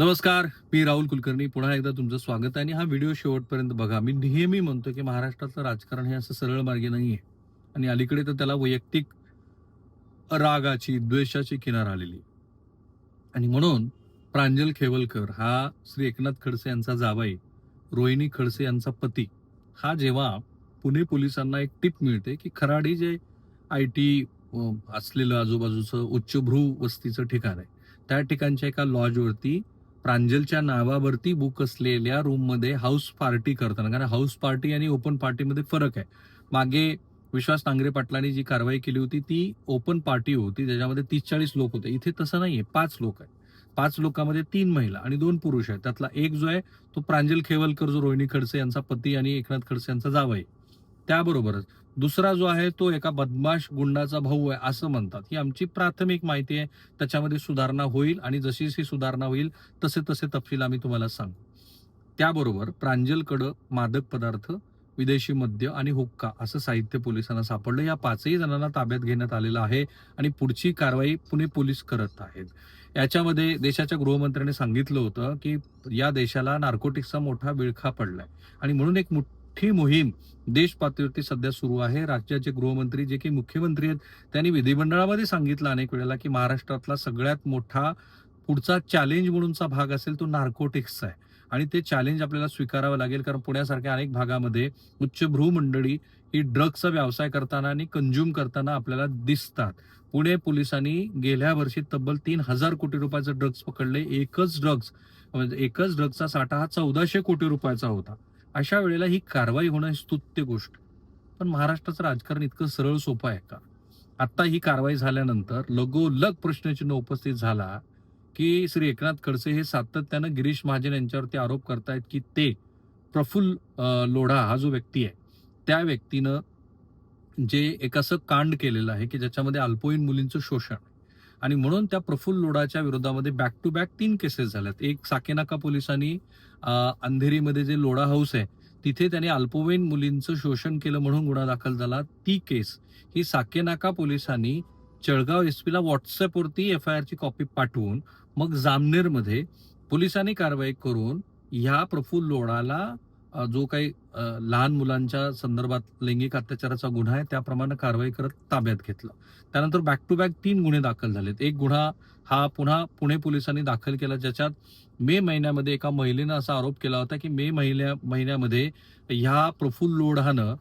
नमस्कार मी राहुल कुलकर्णी. पुन्हा एकदा तुमचं स्वागत आहे आणि हा व्हिडिओ शेवटपर्यंत बघा. मी नेहमी म्हणतो की महाराष्ट्रातलं राजकारण हे असं सरळ मार्गे आहे आणि अलीकडे तर त्याला वैयक्तिक रागाची द्वेषाची किनार आलेली आणि म्हणून प्रांजल खेवलकर हा श्री एकनाथ खडसे यांचा जावाई रोहिणी खडसे यांचा पती. हा जेव्हा पुणे पोलिसांना एक टीप मिळते की खराडी जे आय टी असलेलं आजूबाजूचं उच्चभ्रू वस्तीचं ठिकाण आहे त्या ठिकाणच्या एका लॉजवरती प्रांजलच्या नावावरती बुक असलेल्या रूममध्ये हाऊस पार्टी करताना कारण हाऊस पार्टी आणि ओपन पार्टीमध्ये फरक आहे. मागे विश्वास नांगरे पाटलांनी जी कारवाई केली होती ती ओपन पार्टी होती त्याच्यामध्ये तीस चाळीस लोक होते. इथे तसं नाहीये पाच लोक आहेत. पाच लोकांमध्ये तीन महिला आणि दोन पुरुष आहेत. त्यातला एक जो आहे तो प्रांजल खेवलकर जो रोहिणी खडसे यांचा पती आणि एकनाथ खडसे यांचा जावई. त्याबरोबरच दुसरा जो आहे तो एका बदमाश गुंडाचा भाऊ आहे असं म्हणतात. ही आमची प्राथमिक माहिती आहे. त्याच्यामध्ये सुधारणा होईल आणि जशी जशी सुधारणा होईल तसे तसे तपशील आम्ही तुम्हाला सांगू. त्याबरोबर प्रांजलकडं मादक पदार्थ विदेशी मद्य आणि हुक्का असं साहित्य पोलिसांना सापडलं. या पाचही जणांना ताब्यात घेण्यात आलेलं आहे आणि पुढची कारवाई पुणे पोलीस करत आहेत. याच्यामध्ये देशाच्या गृहमंत्र्यांनी सांगितलं होतं की या देशाला नार्कोटिक्सचा मोठा विळखा पडलाय. आणि म्हणून एक मोठी मोहीम देश पातळीवरती सध्या सुरू आहे. राज्याचे गृहमंत्री जे की मुख्यमंत्री आहेत त्यांनी विधिमंडळामध्ये सांगितलं अनेक वेळेला की महाराष्ट्रातला सगळ्यात मोठा पुढचा चॅलेंज म्हणूनचा भाग असेल तो नार्कोटिक्सचा आहे. आणि ते चॅलेंज आपल्याला स्वीकारावं लागेल कारण पुण्यासारख्या अनेक भागामध्ये उच्चभ्रू मंडळी ही ड्रग्सचा व्यवसाय करताना आणि कंझ्युम करताना आपल्याला दिसतात. पुणे पोलिसांनी गेल्या वर्षी तब्बल तीन हजार कोटी रुपयाचं ड्रग्ज पकडले. एकच ड्रग्ज म्हणजे एकच ड्रग्जचा साठा हा चौदाशे कोटी रुपयाचा होता. अशा वेळेला ही कारवाई होणं ही स्तुत्य गोष्ट. पण महाराष्ट्राचं राजकारण इतकं सरळ सोपं आहे का? आत्ता ही कारवाई झाल्यानंतर लगोलग प्रश्नचिन्ह उपस्थित झाला की श्री एकनाथ खडसे हे सातत्यानं गिरीश महाजन यांच्यावरती आरोप करतायत की ते प्रफुल्ल लोढा हा जो व्यक्ती आहे त्या व्यक्तीनं जे एक असं कांड केलेलं आहे की ज्याच्यामध्ये अल्पवयीन मुलींचं शोषण आणि म्हणून त्या प्रफुल्ल लोढाच्या विरोधामध्ये बॅक टू बॅक तीन केसेस झाल्यात. एक साकेनाका पोलिसांनी अंधेरीमध्ये जे लोढा हाऊस आहे तिथे त्याने अल्पवयीन मुलींचं शोषण केलं म्हणून गुन्हा दाखल झाला. ती केस ही साकेनाका पोलिसांनी चळगाव एस पीला व्हॉट्सअपवरती एफ आय आरची कॉपी पाठवून मग जामनेरमध्ये पोलिसांनी कारवाई करून ह्या प्रफुल्ल लोढाला जो काही लहान मुलांच्या संदर्भात लैंगिक अत्याचाराचा गुन्हा आहे त्याप्रमाणे कारवाई करत ताब्यात घेतलं. त्यानंतर बॅक टू बॅक तीन गुन्हे दाखल झालेत. एक गुन्हा हा पुन्हा पुणे पोलिसांनी दाखल केला ज्याच्यात मे महिन्यामध्ये एका महिलेनं असा आरोप केला होता की मे महिन्या महिन्यामध्ये ह्या प्रफुल्ल लोढानं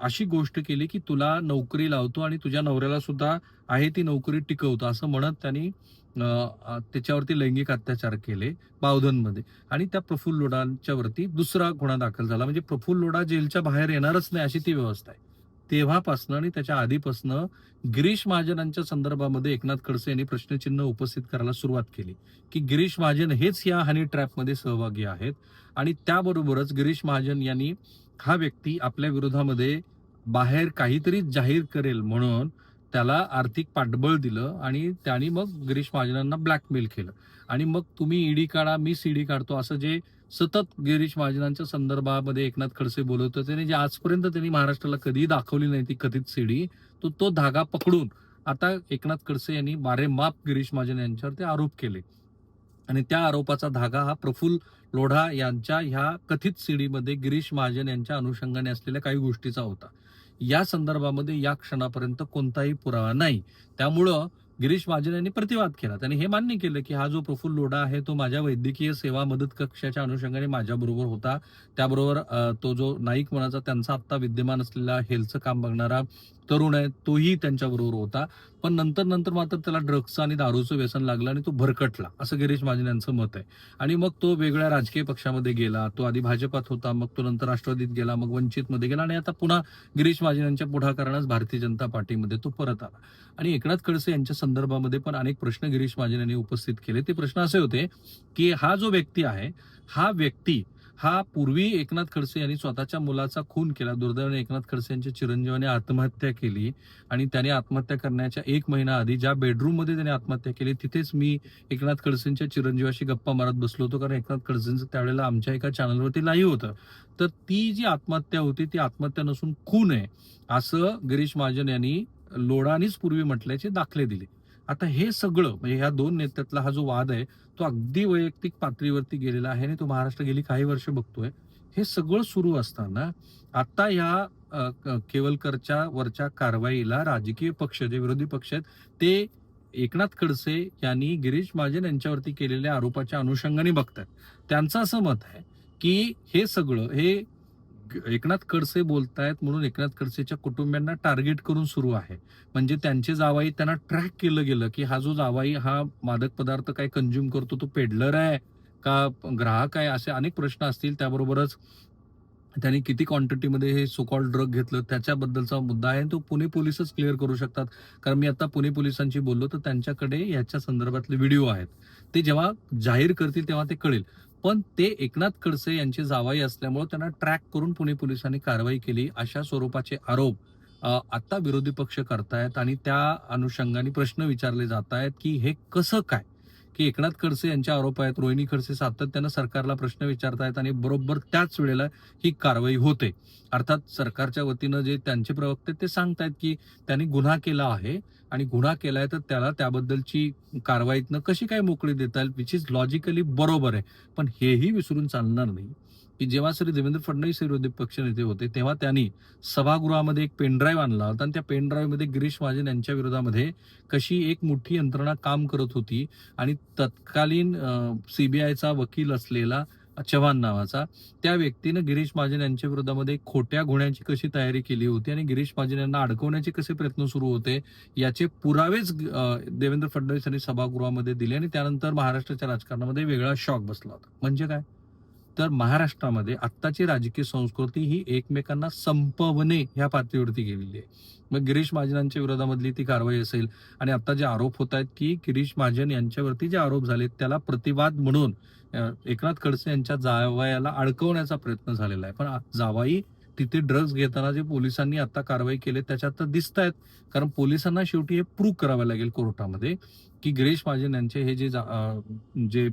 अशी गोष्ट केली की तुला नोकरी लावतो आणि तुझ्या नवऱ्याला सुद्धा आहे ती नोकरी टिकवतो असं म्हणत त्यांनी त्याच्यावरती लैंगिक अत्याचार केले बावधनमध्ये. आणि त्या प्रफुल्ल लोडांच्या वरती दुसरा गुन्हा दाखल झाला. म्हणजे प्रफुल्ल लोडा जेलच्या बाहेर येणारच नाही अशी ती व्यवस्था आहे. तेव्हापासनं आणि त्याच्या आधीपासनं गिरीश महाजनांच्या संदर्भामध्ये एकनाथ खडसे यांनी प्रश्नचिन्ह उपस्थित करायला सुरुवात केली. की गिरीश महाजन हेच या हनी ट्रॅपमध्ये सहभागी आहेत. आणि त्याबरोबरच गिरीश महाजन यांनी हा व्यक्ती आपल्या विरोधामध्ये बाहेर काहीतरी जाहीर करेल म्हणून त्याला आर्थिक पाठबळ दिलं आणि त्यांनी मग गिरीश महाजनांना ब्लॅकमेल केलं. आणि मग तुम्ही ईडी काढा मी सीडी काढतो असं जे सतत गिरीश महाजनांच्या संदर्भामध्ये एकनाथ खडसे बोलत होते जे आजपर्यंत त्यांनी महाराष्ट्राला कधीही दाखवली नाही ती कथित सीडी तो तो धागा पकडून आता एकनाथ खडसे यांनी बारेमाप गिरीश महाजन यांच्यावर ते आरोप केले. आणि त्या आरोपाचा धागा हा प्रफुल्ल लोढा यांच्या ह्या कथित सीडीमध्ये गिरीश महाजन यांच्या अनुषंगाने असलेल्या काही गोष्टीचा होता. या संदर्भामध्ये या क्षणापर्यंत कोणताही पुरावा नाही. त्यामुळं गिरीश महाजन यांनी प्रतिवाद केला. त्यांनी हे मान्य केलं की हा जो प्रफुल्ल लोढा आहे तो माझ्या वैद्यकीय सेवा मदत कक्षाच्या अनुषंगाने माझ्याबरोबर होता. त्याबरोबर तो जो नाईक म्हणाचा त्यांचा आत्ता विद्यमान असलेला हेल्थचं काम बघणारा तरुण आहे तोही त्यांच्याबरोबर होता. पण नंतर नंतर मात्र त्याला ड्रग्सचं आणि दारूचं व्यसन लागलं आणि तो भरकटला असं गिरीश महाजन यांचं मत आहे. आणि मग तो वेगळ्या राजकीय पक्षामध्ये गेला तो आधी भाजपात होता मग तो नंतर राष्ट्रवादीत गेला मग वंचितमध्ये गेला आणि आता पुन्हा गिरीश महाजन यांच्या पुढाकारानंच भारतीय जनता पार्टीमध्ये तो परत आला. आणि एकनाथ खडसे यांच्या संदर्भामध्ये पण अनेक प्रश्न गिरीश महाजन यांनी उपस्थित केले. ते प्रश्न असे होते की हा जो व्यक्ती आहे हा व्यक्ती हा पूर्वी एकनाथ खडसे यांनी स्वतःच्या मुलाचा खून केला. दुर्दैवाने एकनाथ खडसे यांच्या चिरंजीवाने आत्महत्या केली आणि त्याने आत्महत्या करण्याच्या एक महिना आधी ज्या बेडरूममध्ये त्याने आत्महत्या केली तिथेच मी एकनाथ खडसेंच्या चिरंजीवाशी गप्पा मारत बसलो होतो. कारण एकनाथ खडसेंचं त्यावेळेला आमच्या एका चॅनलवरती लाईव्ह होतं. तर ती जी आत्महत्या होती ती आत्महत्या नसून खून आहे असं गिरीश महाजन यांनी लोढानीच पूर्वी म्हटल्याचे दाखले दिले. आता हे सगळं म्हणजे ह्या दोन नेत्यातला हा जो वाद आहे तो अगदी वैयक्तिक पातळीवरती गेलेला आहे आणि तो महाराष्ट्र गेली काही वर्ष बघतोय. हे सगळं सुरू असताना आता ह्या केवलकरच्या वरच्या कारवाईला राजकीय पक्ष जे विरोधी पक्ष आहेत ते एकनाथ खडसे यांनी गिरीश महाजन यांच्यावरती केलेल्या आरोपाच्या अनुषंगाने बघतात त्यांचं असं मत आहे की हे सगळं हे एकनाथ खडसे बोलतायत म्हणून एकनाथ खडसेच्या कुटुंबियांना टार्गेट करून सुरू आहे. म्हणजे त्यांचे जावाई त्यांना ट्रॅक केलं गेलं की हा जो जावाई हा मादक पदार्थ काय कंझ्युम करतो तो पेडलर आहे का ग्राहक आहे? असे अनेक प्रश्न असतील. त्याबरोबरच त्यांनी किती क्वांटिटीमध्ये हे सोकॉल ड्रग घेतलं त्याच्याबद्दलचा मुद्दा आहे. तो पुणे पोलिसच क्लिअर करू शकतात. कारण मी आता पुणे पोलिसांशी बोललो तर त्यांच्याकडे याच्या संदर्भातले व्हिडिओ आहेत. ते जेव्हा जाहीर करतील तेव्हा ते कळेल. पण ते एकनाथ खडसे यांचे जावाई असल्यामुळे त्यांना ट्रॅक करून पुणे पोलिसांनी कारवाई केली. अशा स्वरूपाचे आरोप आता विरोधी पक्ष करतायत आणि त्या अनुषंगाने प्रश्न विचारले जात आहेत की हे कसं काय? की एकनाथ खडसे यांचे आरोप आहेत रोहिणी खडसे सातत्यानं सरकारला प्रश्न विचारतायत आणि बरोबर त्याच वेळेला ही कारवाई होते. अर्थात सरकारच्या वतीनं जे त्यांचे प्रवक्ते ते सांगतायत की त्यांनी गुन्हा केला आहे आणि गुन्हा केलाय तर त्याला त्याबद्दलची कारवाईतनं कशी काय मोकळी देता येईल विच इज लॉजिकली बरोबर आहे. पण हेही विसरून चालणार नाही. की जेव्हा श्री देवेंद्र फडणवीस विरोधी पक्षनेते होते तेव्हा त्यांनी सभागृहामध्ये एक पेनड्राईव्ह आणला होता आणि त्या पेनड्राईव्हमध्ये गिरीश महाजन यांच्या विरोधामध्ये कशी एक मोठी यंत्रणा काम करत होती आणि तत्कालीन सीबीआयचा वकील असलेला चव्हाण नावाचा त्या व्यक्तीनं गिरीश महाजन यांच्या विरोधामध्ये खोट्या गुन्ह्यांची कशी तयारी केली होती आणि गिरीश महाजन यांना अडकवण्याचे कसे प्रयत्न सुरू होते याचे पुरावेच देवेंद्र फडणवीस यांनी सभागृहामध्ये दिले आणि त्यानंतर महाराष्ट्राच्या राजकारणामध्ये वेगळा शॉक बसला होता. म्हणजे काय? तर महाराष्ट्रामध्ये आत्ताची राजकीय संस्कृती ही एकमेकांना संपवणे ह्या पातळीवरती गेलेली आहे. मग गिरीश महाजनांच्या विरोधामधली ती कारवाई असेल आणि आता जे आरोप होत आहेत की गिरीश महाजन यांच्यावरती जे आरोप झाले त्याला प्रतिवाद म्हणून एकनाथ खडसे यांच्या जावयाला अडकवण्याचा प्रयत्न झालेला आहे. पण जावाई तिथे ड्रग्ज घेताना जे पोलिसांनी आता कारवाई केली त्याच्यात तर दिसत आहेत कारण पोलिसांना शेवटी हे प्रूव्ह करावं लागेल कोर्टामध्ये. की गिरीश महाजन यांचे हे जे जा- जे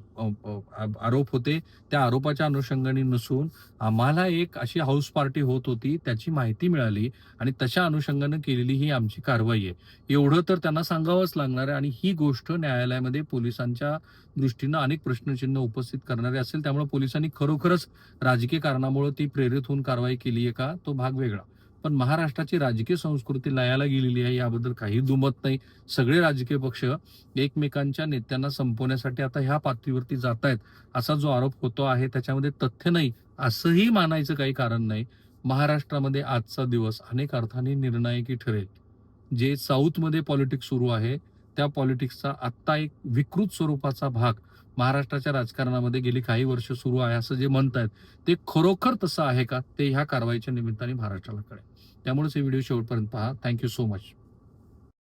आरोप होते त्या आरोपाच्या अनुषंगाने नसून आम्हाला एक अशी हाऊस पार्टी होत होती त्याची माहिती मिळाली आणि तशा अनुषंगाने केलेली ही आमची कारवाई आहे. एवढं तर त्यांना सांगावंच लागणार आहे आणि ही गोष्ट न्यायालयामध्ये पोलिसांच्या दृष्टीनं अनेक प्रश्नचिन्ह उपस्थित करणारे असेल त्यामुळे पोलिसांनी खरोखरच राजकीय कारणामुळे ती प्रेरित होऊन कारवाई केली आहे का? तो भाग वेगळा. पण महाराष्ट्राची राजकीय संस्कृती लयाला गेलेली आहे याबद्दल काही दुमत नाही. सगळे राजकीय पक्ष एकमेकांच्या नेत्यांना संपवण्यासाठी आता ह्या पातळीवरती जात आहेत असा जो आरोप होतो आहे त्याच्यामध्ये तथ्य नाही असंही मानायचं काही कारण नाही. महाराष्ट्रामध्ये आजचा दिवस अनेक अर्थाने निर्णायकी ठरेल. जे साऊथमध्ये पॉलिटिक्स सुरू आहे त्या पॉलिटिक्सचा आत्ता एक विकृत स्वरूपाचा भाग महाराष्ट्राच्या राजकारणामध्ये गेली काही वर्ष सुरू आहे असं जे म्हणतायत ते खरोखर तसं आहे का ते ह्या कारवाईच्या निमित्ताने महाराष्ट्राला कळेल. त्यामुळेच हे व्हिडिओ शेवटपर्यंत पहा. Thank you so much